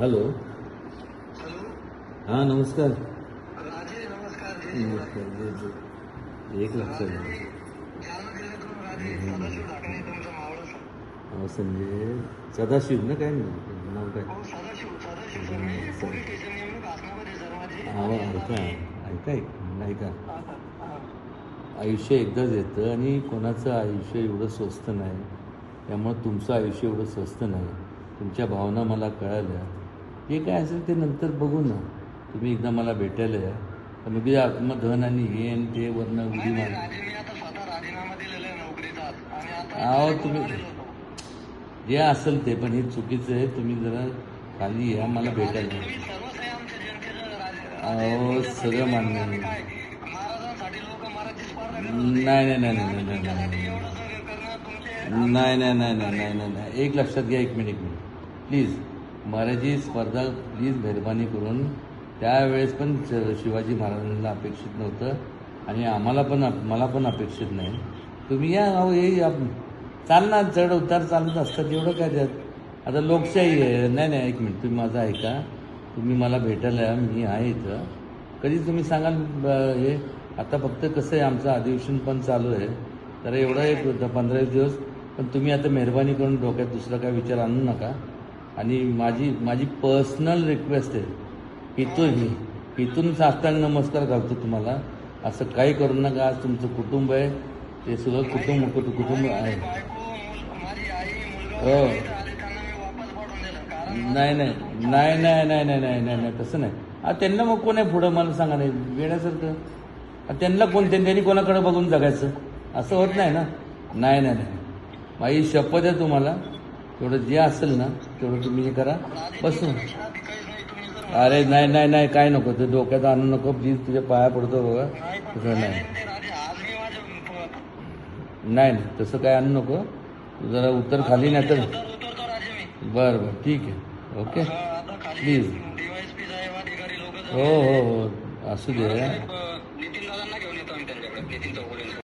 Hello. हां नमस्कार. एक लक्ष संजय. सदाशिव ना काय नाव? काय? ऐका ऐका ऐका. आयुष्य एकदाच येतं आणि कोणाचं आयुष्य एवढं स्वस्त नाही त्यामुळं तुमचं आयुष्य एवढं स्वस्त नाही. तुमच्या भावना मला कळाल्या. जे काय असेल ते नंतर बघू ना. तुम्ही एकदा मला भेटायला या. मग आत्मधन आणि हे आणि ते वरनं उडी मार. अहो तुम्ही. जे असेल ते पण हे चुकीचं आहे. तुम्ही जरा खाली या मला भेटायला अहो सगळं मान्य नाही नाही नाही नाही नाही नाही नाही नाही. नाही नाही नाही एक लक्षात घ्या एक मिनिट एक मिनिट. प्लीज महाराजी स्पर्धा प्लीज मेहरबानी करून त्यावेळेस पण श- शिवाजी महाराजांना अपेक्षित नव्हतं आणि आम्हाला पण मला पण अपेक्षित नाही. तुम्ही या अहो हे चालणार चढ उतार चालत असतात एवढं काय त्यात? आता लोकशाही आहे. नाही नाही एक मिनिट तुम्ही माझं ऐका. तुम्ही मला भेटायला या मी आहे इथं. कधी तुम्ही सांगाल हे आता फक्त कसं आहे आमचं अधिवेशन पण चालू आहे. तर एवढा एक पंधरा दिवस पण तुम्ही आता मेहरबानी करून डोक्यात दुसरा काय विचार आणू नका. आणि माझी माझी पर्सनल रिक्वेस्ट आहे इथून इथून साष्टांग नमस्कार घालतो तुम्हाला. असं काही करू नका. आज तुमचं कुटुंब आहे. ते सगळं कुटुंब कुटुंब कुटुंब आहे. हो. नाही नाही. नाही नाही नाही नाही नाही नाही नाही. तसं नाही. आ त्यांना मग कोण आहे पुढं? मला सांगा नाही वेळासारखं त्यांना कोण? त्यांनी कोणाकडे बघून जगायचं? असं होत नाही ना? नाही नाही नाही. माझी शपथ आहे तुम्हाला. तेवढं जे असेल ना तेवढं तुम्ही हे करा. बसून अरे नाही नाही नाही काय नको ते डोक्यात आणू नको प्लीज तुझ्या पाया पडतो बघा. तुझं नाही. नाही नाही तसं काय आणू नको. जरा उत्तर खाली नाही तर बरं बरं ठीक आहे. ओके? प्लीज. हो हो हो. असू दे.